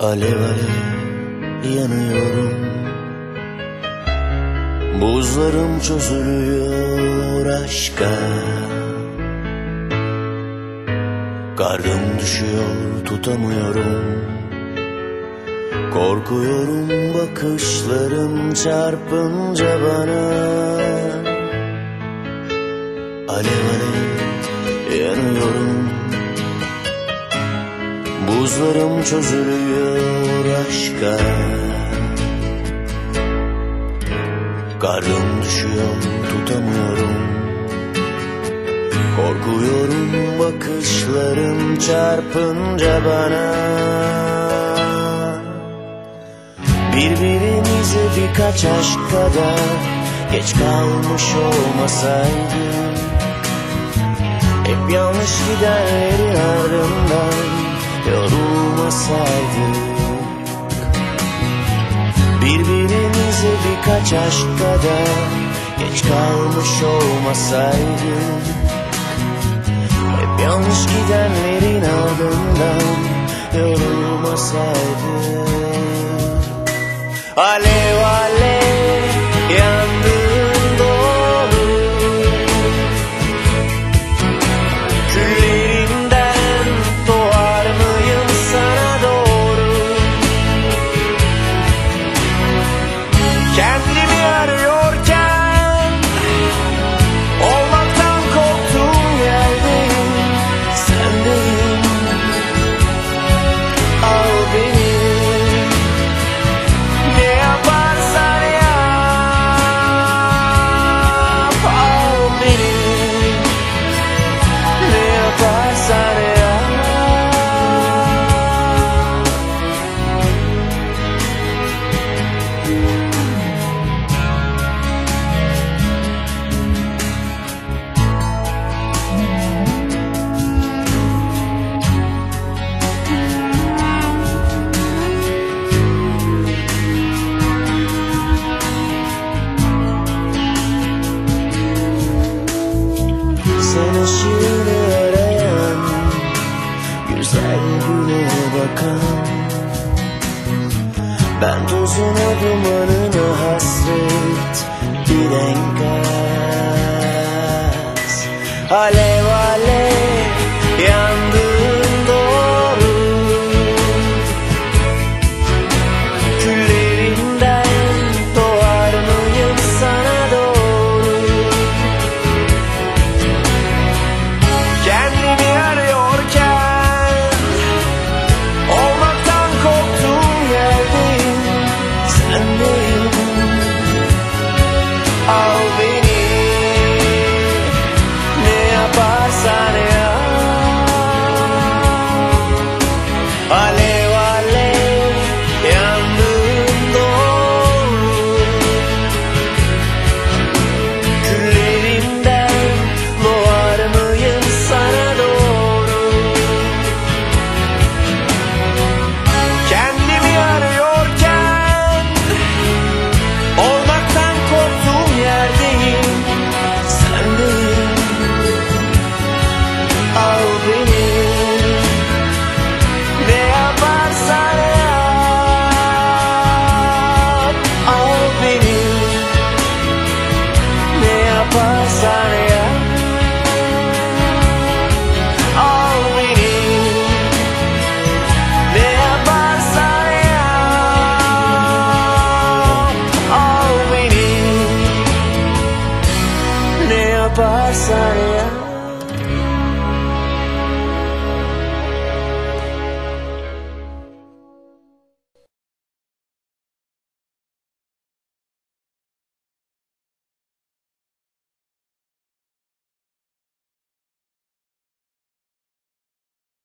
Alev alev yanıyorum. Buzlarım çözülüyor aşka. Karnım düşüyor tutamıyorum. Korkuyorum bakışların çarpınca bana. Alev alev yanıyorum Buzlarım çözülüyor aşka. Karnım düşüyor tutamıyorum. Korkuyorum bakışların çarpınca bana. Birbirimize birkaç aşk kadar Geç kalmış olmasaydım Hep yanlış gidenlerin ardından Yorulmasaydık Birbirimize birkaç aşk kadar Geç kalmış olmasaydık. Hep yanlış gidenlerin ardından Yorulmasaydık. Alev alev yandığın Güzel güne bakan Ben tozuna dumanına hasret Bir enkaz Alev